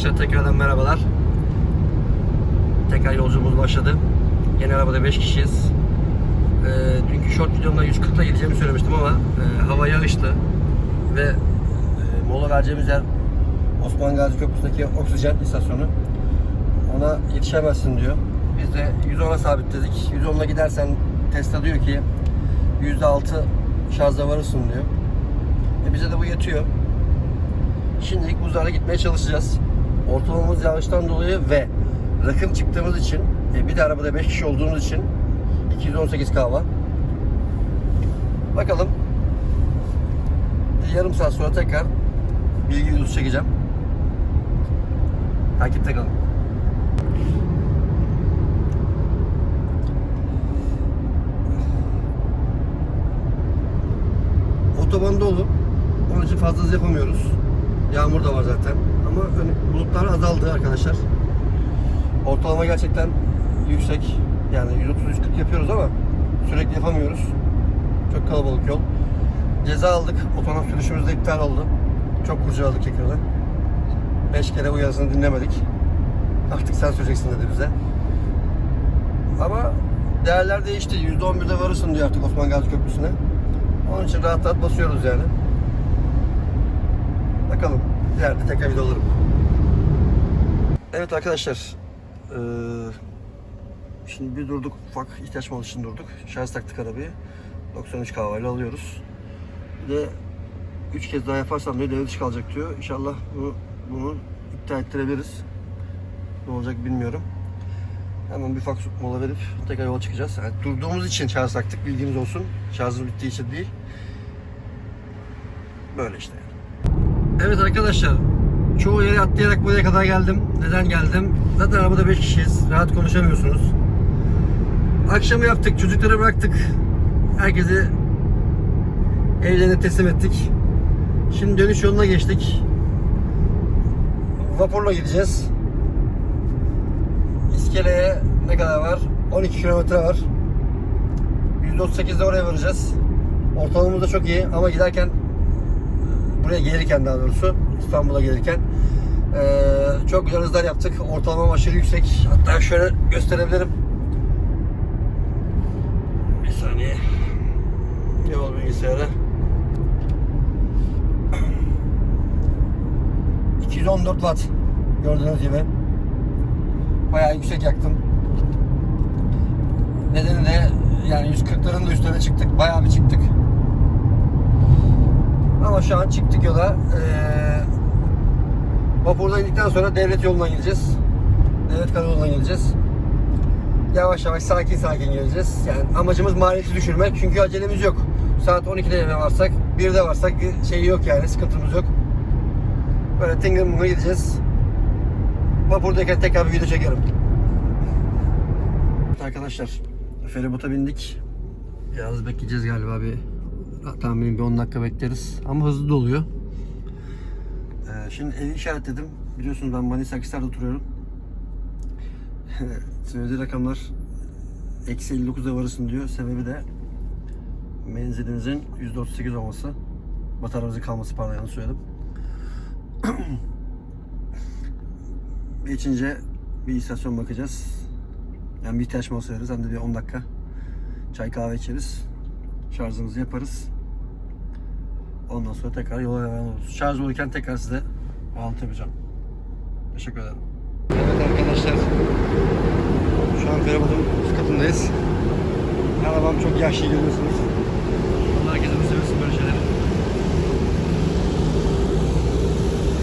arkadaşlar tekrardan merhabalar. Tekrar yolculuğumuz başladı. Yeni arabada 5 kişiyiz. Ee, dünkü short videomda 140 ile gideceğimi söylemiştim ama e, hava yağışlı ve e, mola vereceğimiz yer Osman Gazi Köprüsü'ndeki oksijen istasyonu. Ona yetişemezsin diyor. Biz de 110'a sabitledik. 110'la gidersen Tesla diyor ki %6 şarjda varırsın diyor. E bize de bu yetiyor. Şimdilik buzlarla gitmeye çalışacağız. Ortalamamız yağıştan dolayı ve rakım çıktığımız için e, bir de arabada 5 kişi olduğumuz için 218 kahva. Bakalım. Yarım saat sonra tekrar bilgi videosu çekeceğim. Takipte kalın. Otoban dolu. Onun için fazla yapamıyoruz. Yağmur da var zaten. Ama bulutlar azaldı arkadaşlar. Ortalama gerçekten yüksek. Yani 130-140 yapıyoruz ama sürekli yapamıyoruz. Çok kalabalık yol. Ceza aldık. Otonom sürüşümüz de iptal oldu. Çok kurcaladık ekranı. 5 kere uyarısını dinlemedik. Artık sen süreceksin dedi bize. Ama değerler değişti. %11'de varırsın diyor artık Osman Gazi Köprüsü'ne. Onun için rahat rahat basıyoruz yani. Bakalım. İleride tekrar video alırım. Evet arkadaşlar. Eee, şimdi bir durduk. Ufak ihtiyaç malı için durduk. Şarj taktık arabayı. 93 kahvayla alıyoruz. Bir de 3 kez daha yaparsam diyor devre dışı kalacak diyor. İnşallah bunu, bunu iptal ettirebiliriz. Ne olacak bilmiyorum. Hemen bir ufak mola verip tekrar yola çıkacağız. Yani durduğumuz için şarj taktık bilginiz olsun. Şarjımız bittiği için değil. Böyle işte. Evet arkadaşlar. Çoğu yere atlayarak buraya kadar geldim. Neden geldim? Zaten arabada 5 kişiyiz. Rahat konuşamıyorsunuz. Akşamı yaptık. Çocukları bıraktık. Herkesi evlerine teslim ettik. Şimdi dönüş yoluna geçtik. Vapurla gideceğiz. İskeleye ne kadar var? 12 kilometre var. %38'de oraya varacağız. Ortalamamız da çok iyi ama giderken buraya gelirken daha doğrusu İstanbul'a gelirken eee, çok güzel hızlar yaptık. Ortalama aşırı yüksek. Hatta şöyle gösterebilirim. Bir saniye. Yol bilgisayarı. 214 watt gördüğünüz gibi. Bayağı yüksek yaktım. Nedeni de yani 140'ların da üstüne çıktık. Bayağı bir çıktık. Şu an çıktık yola. Ee, vapurdan indikten sonra devlet yolundan gideceğiz. Devlet karayolundan gideceğiz. Yavaş yavaş sakin sakin geleceğiz. Yani amacımız maliyeti düşürmek. Çünkü acelemiz yok. Saat 12'de eve varsak, 1'de varsak şey yok yani sıkıntımız yok. Böyle tıngır mıngır gideceğiz. Vapurdayken tekrar bir video çekerim. Arkadaşlar feribota bindik. Biraz bekleyeceğiz galiba bir tahminim bir 10 dakika bekleriz. Ama hızlı doluyor. Ee, şimdi evi işaretledim. Biliyorsunuz ben Manisa Akhisar'da oturuyorum. Söylediği rakamlar eksi 59'da varırsın diyor. Sebebi de menzilimizin %38 olması. Bataryamızın kalması pardon yanlış söyledim. Geçince bir istasyon bakacağız. Yani bir ihtiyaç molası veririz. Hem de bir 10 dakika çay kahve içeriz. Şarjımızı yaparız. Ondan sonra tekrar yola devam oluruz. Şarj olurken tekrar size bağlantı yapacağım. Teşekkür ederim. Evet arkadaşlar. Şu an feribotun üst katındayız. Arabam çok yaşlı görüyorsunuz. Allah herkese seversin böyle şeyleri.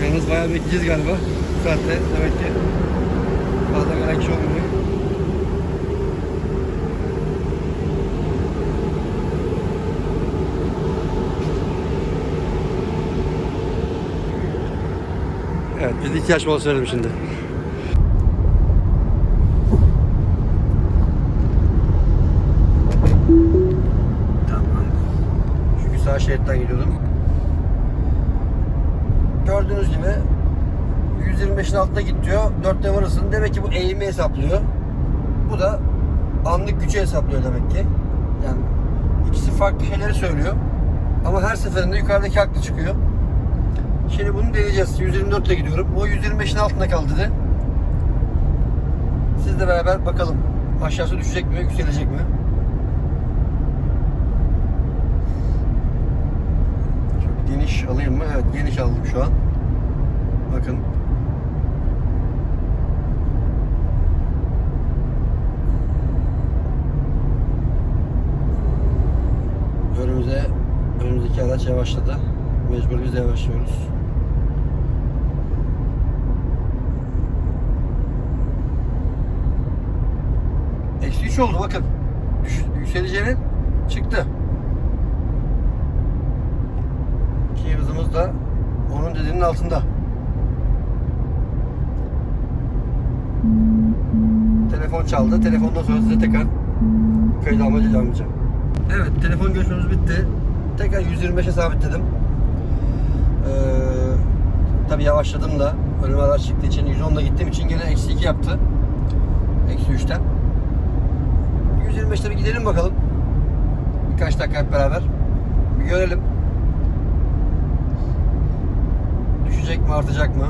Yalnız bayağı bekleyeceğiz galiba. Bu saatte demek ki fazla kişi olmuyor. Evet, biz de ihtiyaç molası verelim şimdi. Tamam. Çünkü sağ şeritten gidiyordum. Gördüğünüz gibi 125'in altına git diyor. 4'te varırsın. Demek ki bu eğimi hesaplıyor. Bu da anlık gücü hesaplıyor demek ki. Yani ikisi farklı şeyleri söylüyor. Ama her seferinde yukarıdaki haklı çıkıyor. Şimdi bunu deneyeceğiz. 124 ile gidiyorum. O 125'in altında kaldı dedi. Sizle beraber bakalım. Aşağısı düşecek mi, yükselecek mi? Şöyle geniş alayım mı? Evet, geniş aldım şu an. Bakın. Önümüze önümüzdeki araç yavaşladı. Mecbur biz de yavaşlıyoruz. Eksi 3 oldu bakın. Düş, yükseleceğinin çıktı. Ki hızımız da onun dediğinin altında. Telefon çaldı. Telefondan sonra size tekrar kayıt devam edeceğim. Evet, telefon görüşmemiz bitti. Tekrar 125'e sabitledim. Ee, tabii yavaşladım da önüme araç çıktığı için 110'la gittiğim için gene eksi 2 yaptı. Eksi 3'ten. 125'te bir gidelim bakalım. Birkaç dakika hep beraber. Bir görelim. Düşecek mi artacak mı?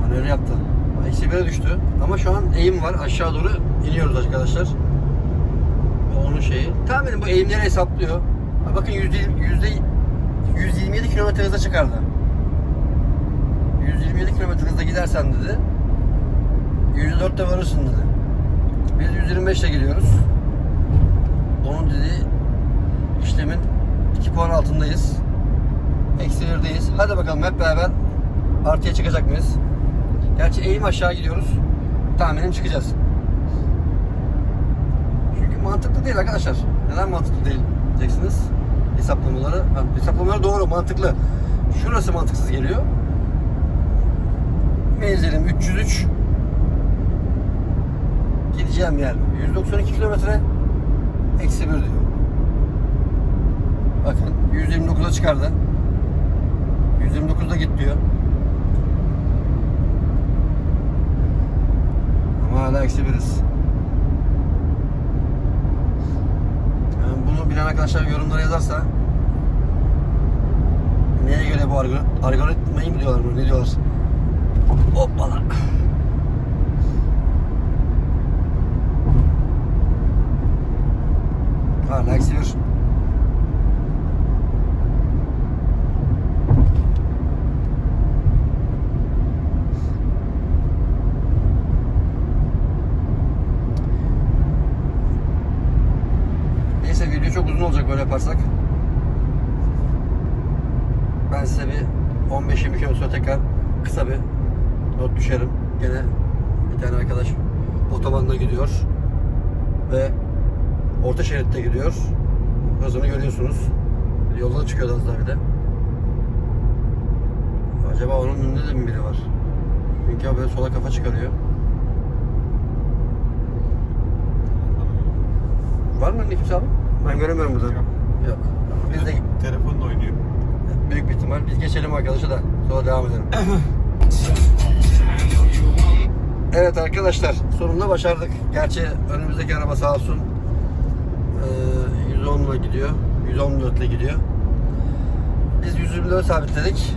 Manevra yaptı. Eksi 1'e düştü. Ama şu an eğim var. Aşağı doğru iniyoruz arkadaşlar. Onun şeyi. Tahminim bu eğimleri hesaplıyor. Bakın yüzde, yüzde 127 kilometre hıza çıkardı. 127 kilometre hızla gidersen dedi. %4'te varırsın dedi. Biz 125 ile gidiyoruz. Onun dediği işlemin 2 puan altındayız. Eksi 1'deyiz. Hadi bakalım hep beraber artıya çıkacak mıyız? Gerçi eğim aşağı gidiyoruz. Tahminim çıkacağız. Çünkü mantıklı değil arkadaşlar. Neden mantıklı değil yapacaksınız. Hesaplamaları. Yani hesaplamalar doğru, mantıklı. Şurası mantıksız geliyor. Menzilim 303. Gideceğim yer 192 kilometre. Eksi 1 diyor. Bakın 129'a çıkardı. 129'da git diyor. Ama hala eksi 1'iz. Arkadaşlar yorumlara yazarsa neye göre bu algor- algoritmayı mı diyorlar bunu ne diyorlar? Hoppala. Hala eksi bir. Neyse video çok uzun olacak böyle yaparsak. Ben size bir 15-20 km sonra tekrar kısa bir not düşerim. Gene bir tane arkadaş otobanda gidiyor ve orta şeritte gidiyor. Hızını görüyorsunuz. Yolda çıkıyor az daha bir de. Acaba onun önünde de mi biri var? Çünkü böyle sola kafa çıkarıyor. Var mı önünde kimse abi? Ben göremiyorum buradan. Yok. Yok. Biz de Telefonla oynuyor. büyük bir ihtimal biz geçelim arkadaşa da sonra devam edelim. evet arkadaşlar sonunda başardık. Gerçi önümüzdeki araba sağ olsun eee, 110 ile gidiyor. 114 ile gidiyor. Biz 124 sabitledik.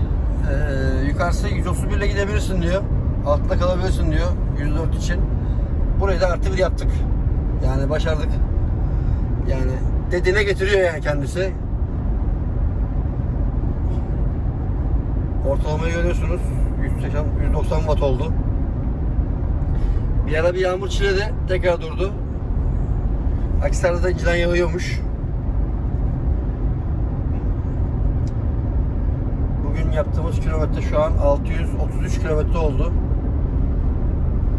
Eee, yukarısı 131 ile gidebilirsin diyor. Altta kalabilirsin diyor 104 için. Burayı da artı bir yaptık. Yani başardık. Yani dediğine getiriyor yani kendisi. Ortalamayı görüyorsunuz. 180, 190 watt oldu. Bir ara bir yağmur çiledi. Tekrar durdu. Aksar'da da inciden yağıyormuş. Bugün yaptığımız kilometre şu an 633 kilometre oldu.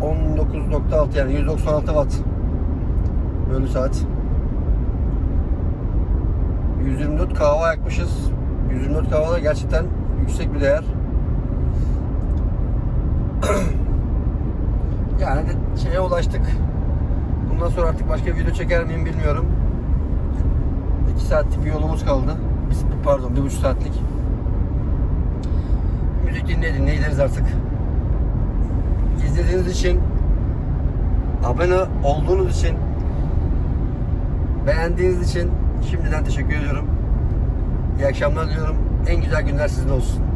19.6 yani 196 watt bölü saat. 124 kahve yakmışız. 124 kahve da gerçekten yüksek bir değer. yani de şeye ulaştık. Bundan sonra artık başka video çeker miyim bilmiyorum. 2 saatlik bir yolumuz kaldı. Biz, pardon 1,5 saatlik. Müzik dinleye dinleye gideriz artık. İzlediğiniz için abone olduğunuz için, beğendiğiniz için şimdiden teşekkür ediyorum. İyi akşamlar diliyorum. En güzel günler sizin olsun.